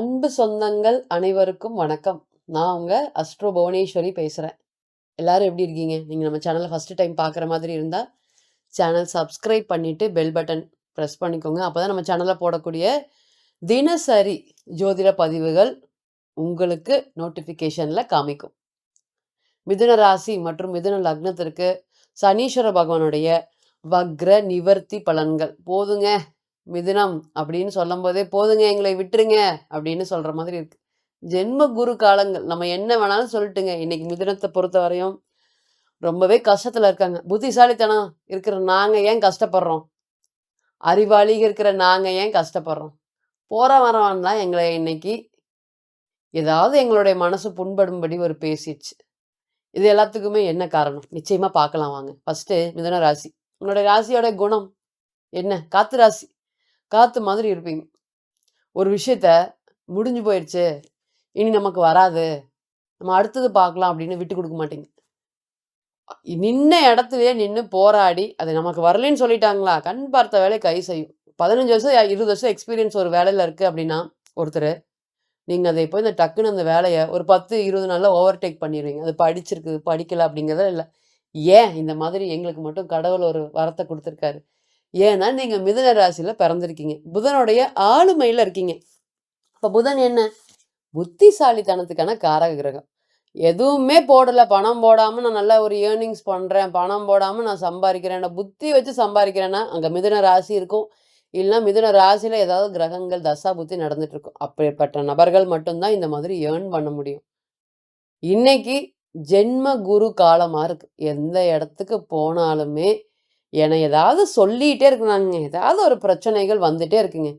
அன்பு சொந்தங்கள் அனைவருக்கும் வணக்கம். நான் உங்க அஸ்ட்ரோ புவனேஸ்வரி பேசுகிறேன் எல்லாரும் எப்படி இருக்கீங்க? நீங்கள் நம்ம சேனலை ஃபஸ்ட்டு டைம் பார்க்குற மாதிரி இருந்தால் சேனல் சப்ஸ்கிரைப் பண்ணிவிட்டு பெல் பட்டன் ப்ரெஸ் பண்ணிக்கோங்க. அப்போ தான் நம்ம சேனலில் போடக்கூடிய தினசரி ஜோதிட பதிவுகள் உங்களுக்கு நோட்டிஃபிகேஷனில் காமிக்கும். மிதுன ராசி மற்றும் மிதுன லக்னத்திற்கு சனீஸ்வர பகவானுடைய வக்ர நிவர்த்தி பலன்கள். போதுங்க மிதுனம் அப்படின்னு சொல்லும்போதே, "போதுங்க எங்களை விட்டுருங்க" அப்படின்னு சொல்ற மாதிரி இருக்கு. ஜென்ம குரு காலங்கள். நம்ம என்ன வேணாலும் சொல்லிட்டுங்க இன்னைக்கு மிதுனத்த பொறுத்தவரையும் ரொம்பவே கஷ்டத்துல இருக்காங்க. புத்திசாலித்தனம் இருக்கிற நாங்க ஏன் கஷ்டப்படுறோம்? அறிவாளி இருக்கிற நாங்க ஏன் கஷ்டப்படுறோம்? போற வரவன்லாம் எங்களை இன்னைக்கு ஏதாவது எங்களுடைய மனசு புண்படும்படி ஒரு பேசிடுச்சு இது எல்லாத்துக்குமே என்ன காரணம்? நிச்சயமா பார்க்கலாம் வாங்க. ஃபர்ஸ்ட்டு மிதன ராசி. உங்களுடைய ராசியோட குணம் என்ன? காத்து ராசி. காற்று மாதிரி இருப்பீங்க. ஒரு விஷயத்த முடிஞ்சு போயிடுச்சு இனி நமக்கு வராது. நம்ம அடுத்தது பார்க்கலாம் அப்படின்னு விட்டு கொடுக்க மாட்டீங்க. நின்ன இடத்துலயே நின்று போராடி, அது நமக்கு வரலைன்னு சொல்லிட்டாங்களா, கண் பார்த்த வேலையை கை செய்யும். 15 வருஷம், 20 வருஷம் எக்ஸ்பீரியன்ஸ் ஒரு வேலையில் இருக்குது அப்படின்னா, ஒருத்தர் நீங்கள் அதை போய் இந்த டக்குன்னு அந்த வேலையை ஒரு பத்து இருபது நாளில் ஓவர்டேக் பண்ணிடுவீங்க அது படிச்சிருக்கு, படிக்கல அப்படிங்கிறத இல்லை ஏன் இந்த மாதிரி எங்களுக்கு மட்டும் கடவுள் ஒரு வரத்தை கொடுத்துருக்காரு ஏன்னா, நீங்க மிதுன ராசியில பிறந்திருக்கீங்க. புதனுடைய ஆளுமையில இருக்கீங்க. இப்போ புதன் என்ன? புத்திசாலித்தனத்துக்கான காரக கிரகம். எதுவுமே போடல, பணம் போடாம நான் நல்ல ஒரு ஏர்னிங்ஸ் பண்றேன், பணம் போடாம நான் சம்பாதிக்கிறேன் புத்தி வச்சு சம்பாதிக்கிறேன்னா அங்க மிதுன ராசி இருக்கும். இல்லன்னா மிதுன ராசியில ஏதாவது கிரகங்கள் தசா புத்தி நடந்துட்டு இருக்கும். அப்படிப்பட்ட நபர்கள் மட்டும்தான் இந்த மாதிரி ஏர்ன் பண்ண முடியும். இன்னைக்கு ஜென்ம குரு காலமா இருக்கு. எந்த இடத்துக்கு போனாலுமே, என்னை ஏதாவது சொல்லிகிட்டே இருக்கிறாங்க. ஏதாவது ஒரு பிரச்சனைகள் வந்துகிட்டே இருக்குங்க.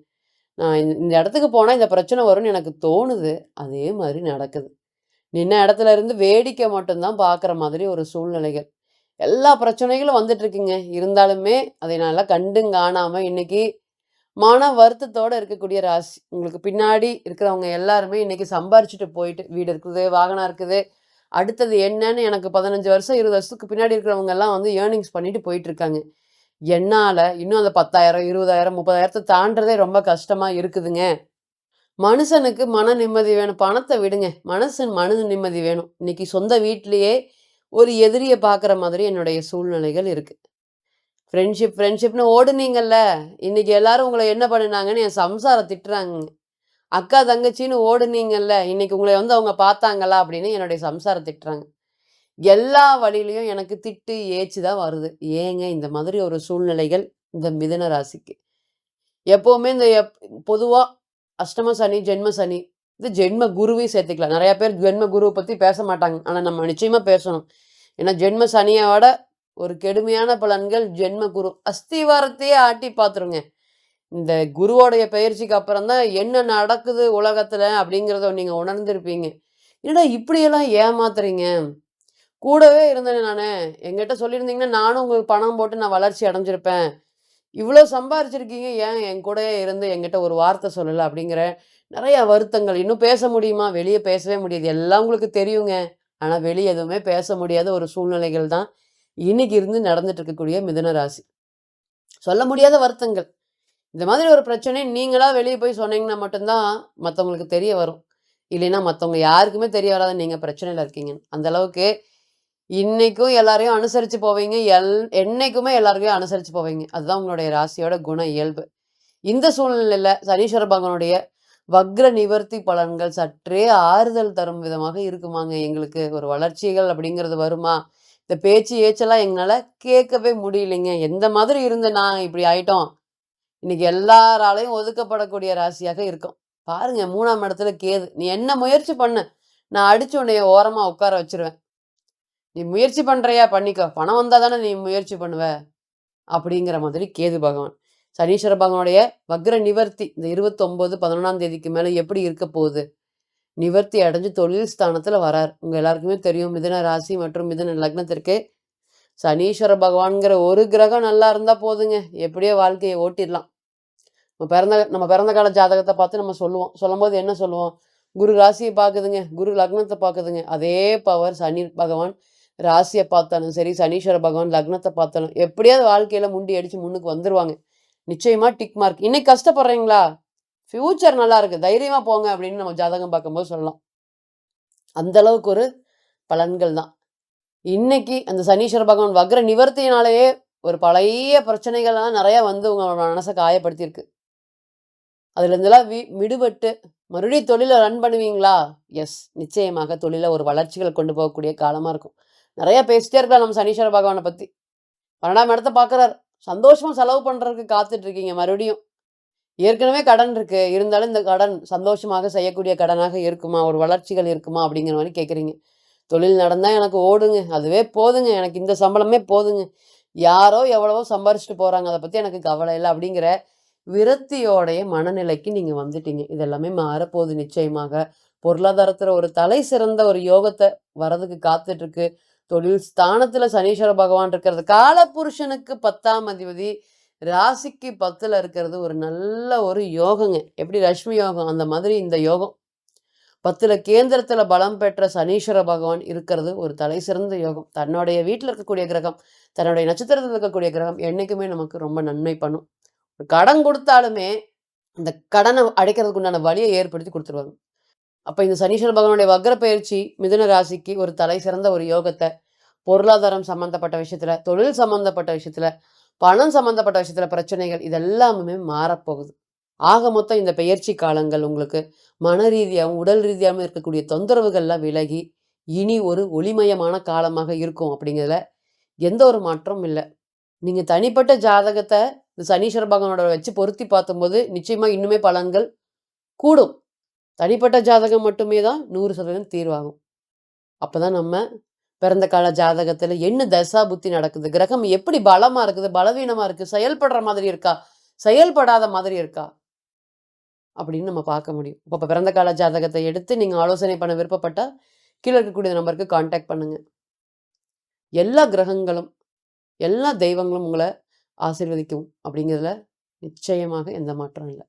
நான் இந்த இந்த இடத்துக்கு போனால் இந்த பிரச்சனை வரும்னு எனக்கு தோணுது. அதே மாதிரி நடக்குது. நின்ன இடத்துல இருந்து வேடிக்கை மட்டும்தான் பார்க்குற மாதிரி ஒரு சூழ்நிலைகள். எல்லா பிரச்சனைகளும் வந்துட்டுருக்குங்க இருந்தாலுமே, அதை நல்லா கண்டும் காணாமல் இன்னைக்கு மன வருத்தத்தோட இருக்கக்கூடிய ராசி. உங்களுக்கு பின்னாடி இருக்கிறவங்க எல்லாருமே இன்றைக்கி சம்பாரிச்சிட்டு போயிட்டு, வீடு இருக்குது, வாகனம் இருக்குது. அடுத்தது என்னன்னு எனக்கு 15 வருஷம், 20 வருஷத்துக்கு பின்னாடி இருக்கிறவங்க எல்லாம் வந்து ஏர்னிங்ஸ் பண்ணிட்டு போயிட்டு இருக்காங்க. என்னால் இன்னும் அந்த 10,000, 20,000, 30,000 தாண்டுறதே ரொம்ப கஷ்டமாக இருக்குதுங்க. மனுஷனுக்கு மன நிம்மதி வேணும். பணத்தை விடுங்க. மனசன் மனது நிம்மதி வேணும். இன்னைக்கு சொந்த வீட்லேயே ஒரு எதிரியை பார்க்குற மாதிரி என்னுடைய சூழ்நிலைகள் இருக்குது ஃப்ரெண்ட்ஷிப் ஃப்ரெண்ட்ஷிப்னு ஓடுனீங்கல்ல, இன்னைக்கு எல்லாரும் உங்களை என்ன பண்ணினாங்கன்னு என் சம்சாரம் திட்டுறாங்கங்க. அக்கா, தங்கச்சின்னு ஓடுனீங்கல்ல, இன்னைக்கு உங்களை வந்து அவங்க பார்த்தாங்களா அப்படின்னு என்னுடைய சம்சாரம் திட்டுறாங்க. எல்லா வழியிலையும் எனக்கு திட்டு, ஏச்சு தான் வருது. ஏங்க இந்த மாதிரி ஒரு சூழ்நிலைகள் இந்த மிதன ராசிக்கு. எப்போவுமே இந்த எப் பொதுவாக அஷ்டம சனி, ஜென்ம சனி, இது ஜென்ம குருவையும் சேர்த்துக்கலாம். நிறையா பேர் ஜென்ம குருவை பற்றி பேச மாட்டாங்க. ஆனால் நம்ம நிச்சயமாக பேசணும். ஏன்னா ஜென்ம சனியோட ஒரு கெடுமையான பலன்கள் ஜென்ம குரு. அஸ்திவாரத்தையே ஆட்டி பார்த்துருங்க. இந்த குருவோடைய பயிற்சிக்கு அப்புறம் தான் என்ன நடக்குது உலகத்தில் அப்படிங்கிறத நீங்கள் உணர்ந்திருப்பீங்க. என்னடா இப்படியெல்லாம் ஏமாத்துறீங்க? கூடவே இருந்தேனே நான் என்கிட்ட சொல்லியிருந்தீங்கன்னா, நானும் உங்களுக்கு பணம் போட்டு நான் வளர்ச்சி அடைஞ்சிருப்பேன். இவ்வளோ சம்பாரிச்சிருக்கீங்க. ஏன் என் கூடயே இருந்து என்கிட்ட ஒரு வார்த்தை சொல்லலை அப்படிங்கிற நிறையா வருத்தங்கள். இன்னும் பேச முடியுமா? வெளியே பேசவே முடியாது. எல்லாம் உங்களுக்கு தெரியுங்க. ஆனால் வெளியே எதுவுமே பேச முடியாத ஒரு சூழ்நிலைகள் தான் இன்னைக்கு இருந்து நடந்துட்டு இருக்கக்கூடிய மிதன ராசி. சொல்ல முடியாத வருத்தங்கள். இந்த மாதிரி ஒரு பிரச்சனை நீங்களாக வெளியே போய் சொன்னீங்கன்னா மட்டும்தான் மற்றவங்களுக்கு தெரிய வரும். இல்லைன்னா மற்றவங்க யாருக்குமே தெரிய வராது நீங்கள் பிரச்சனையில் இருக்கீங்க அந்த அளவுக்கு இன்னைக்கும் எல்லாரையும் அனுசரித்து போவீங்க. எல் என்னைக்குமே எல்லாருக்கையும் அனுசரித்து போவீங்க. அதுதான் உங்களுடைய ராசியோட குண இயல்பு. இந்த சூழ்நிலையில் சனீஸ்வர பகவானுடைய வக்ர நிவர்த்தி பலன்கள் சற்றே ஆறுதல் தரும் விதமாக இருக்குமாங்க எங்களுக்கு. ஒரு வளர்ச்சிகள் அப்படிங்கிறது வருமா? இந்த பேச்சு, ஏச்செல்லாம் எங்களால் கேட்கவே முடியலைங்க. எந்த மாதிரி இருந்த நான் இப்படி ஆயிட்டோம். இன்னைக்கு எல்லாராலையும் ஒதுக்கப்படக்கூடிய ராசியாக இருக்கும் பாருங்க மூணாம் இடத்துல கேது. நீ என்ன முயற்சி பண்ணு. நான் அடிச்சு உன்னைய ஓரமா உட்கார வச்சுருவேன். நீ முயற்சி பண்றியா? பண்ணிக்கோ. பணம் வந்தா தானே நீ முயற்சி பண்ணுவ. அப்படிங்கிற மாதிரி கேது பகவான். சனீஸ்வர பகவானுடைய வக்ர நிவர்த்தி இந்த 29, 11ஆம் தேதிக்கு மேல எப்படி இருக்க போகுது? நிவர்த்தி அடைஞ்சு தொழில் ஸ்தானத்துல வரார். உங்க எல்லாருக்குமே தெரியும் மிதன ராசி மற்றும் மிதன லக்னத்திற்கு சனீஸ்வர பகவான்கிற ஒரு கிரகம் நல்லா இருந்தா போதுங்க. எப்படியோ வாழ்க்கையை ஓட்டிடலாம். நம்ம பிறந்த நம்ம பிறந்த கால ஜாதகத்தை பார்த்து நம்ம சொல்லுவோம். சொல்லும்போது என்ன சொல்லுவோம்? குரு ராசியை பார்க்குதுங்க. குரு லக்னத்தை பார்க்குதுங்க. அதே பவர் சனி பகவான் ராசியை பார்த்தாலும் சரி, சனீஸ்வர பகவான் லக்னத்தை பார்த்தாலும் எப்படியாவது வாழ்க்கையில் முண்டி அடித்து முன்னுக்கு வந்துடுவாங்க நிச்சயமாக டிக் மார்க். இன்னைக்கு கஷ்டப்படுறீங்களா? ஃப்யூச்சர் நல்லா இருக்குது தைரியமாக போங்க அப்படின்னு நம்ம ஜாதகம் பார்க்கும்போது சொல்லலாம். அந்த அளவுக்கு ஒரு பலன்கள் தான். இன்னைக்கு அந்த சனீஸ்வர பகவான் வக்ர நிவர்த்தியினாலேயே ஒரு பழைய பிரச்சனைகள்லாம் நிறையா வந்து உங்களோட மனசை காயப்படுத்தியிருக்கு. அதுலேருந்துலாம் வி விடுபட்டு மறுபடியும் தொழிலை ரன் பண்ணுவீங்களா? எஸ். நிச்சயமாக தொழிலை ஒரு வளர்ச்சிகளை கொண்டு போகக்கூடிய காலமாக இருக்கும். நிறையா பேசிட்டே இருக்கலாம் நம்ம சனீஸ்வர பகவானை பற்றி பன்னெண்டாம் இடத்த பார்க்குறாரு சந்தோஷமாக செலவு பண்ணுறதுக்கு காத்துட்ருக்கீங்க மறுபடியும். ஏற்கனவே கடன் இருக்குது இருந்தாலும் இந்த கடன் சந்தோஷமாக செய்யக்கூடிய கடனாக இருக்குமா? ஒரு வளர்ச்சிகள் இருக்குமா? அப்படிங்கிற மாதிரி கேட்குறீங்க. தொழில் நடந்தால் எனக்கு ஓடுங்க. அதுவே போதுங்க. எனக்கு இந்த சம்பளமே போதுங்க. யாரோ எவ்வளவோ சம்பாரிச்சுட்டு போகிறாங்க அதை பற்றி எனக்கு கவலை இல்லை அப்படிங்கிற விரக்தியோடைய மனநிலைக்கு நீங்கள் வந்துட்டீங்க. இது எல்லாமே மாறப்போகுது நிச்சயமாக. பொருளாதாரத்தில் ஒரு தலை சிறந்த ஒரு யோகத்தை வரதுக்கு காத்துட்ருக்கு தொழில் ஸ்தானத்தில் சனீஸ்வர பகவான் இருக்கிறது. காலபுருஷனுக்கு 10ஆம் அதிபதி ராசிக்கு 10ல இருக்கிறது ஒரு நல்ல ஒரு யோகங்க. எப்படி ரஷ்மி யோகம் அந்த மாதிரி இந்த யோகம். பத்தில் கேந்திரத்தில் பலம் பெற்ற சனீஸ்வர பகவான் இருக்கிறது ஒரு தலை சிறந்த யோகம். தன்னுடைய வீட்டில் இருக்கக்கூடிய கிரகம், தன்னுடைய நட்சத்திரத்தில் இருக்கக்கூடிய கிரகம் என்னைக்குமே நமக்கு ரொம்ப நன்மை பண்ணும். கடன் கொடுத்தாலுமே இந்த கடனை அடைக்கிறதுக்கு உண்டான வழியை ஏற்படுத்தி கொடுத்துருவாங்க அப்போ இந்த சனீஸ்வர பகவானுடைய வக்ர பயிற்சி மிதுன ராசிக்கு ஒரு தலை சிறந்த ஒரு யோகத்தை பொருளாதாரம் சம்மந்தப்பட்ட விஷயத்துல, தொழில் சம்மந்தப்பட்ட விஷயத்துல, பணம் சம்மந்தப்பட்ட விஷயத்துல பிரச்சனைகள் இதெல்லாமுமே மாறப்போகுது. ஆக மொத்தம் இந்த பெயர்ச்சி காலங்கள் உங்களுக்கு மன ரீதியாகவும் உடல் ரீதியாகவும் இருக்கக்கூடிய தொந்தரவுகள்லாம் விலகி, இனி ஒரு ஒளிமயமான காலமாக இருக்கும் அப்படிங்கிறதுல எந்த ஒரு மாற்றமும் இல்லை நீங்கள் தனிப்பட்ட ஜாதகத்தை இந்த சனீஸ்வர பகவானோட வச்சு பொருத்தி பார்த்தும்போது நிச்சயமா இன்னுமே பலன்கள் கூடும். தனிப்பட்ட ஜாதகம் மட்டுமே தான் 100% தீர்வாகும். அப்பதான் நம்ம பிறந்த கால ஜாதகத்தில் என்ன தசா புத்தி நடக்குது? கிரகம் எப்படி பலமாக இருக்குது? பலவீனமாக இருக்குது செயல்படுற மாதிரி இருக்கா? செயல்படாத மாதிரி இருக்கா? அப்படின்னு நம்ம பார்க்க முடியும். இப்போ பிறந்த கால ஜாதகத்தை எடுத்து நீங்கள் ஆலோசனை பண்ண விருப்பப்பட்டால் கீழே இருக்கக்கூடிய நம்பருக்கு காண்டாக்ட் பண்ணுங்கள் எல்லா கிரகங்களும், எல்லா தெய்வங்களும் உங்களை ஆசிர்வதிக்கும் அப்படிங்கிறதுல நிச்சயமாக எந்த மாற்றம் இல்லை.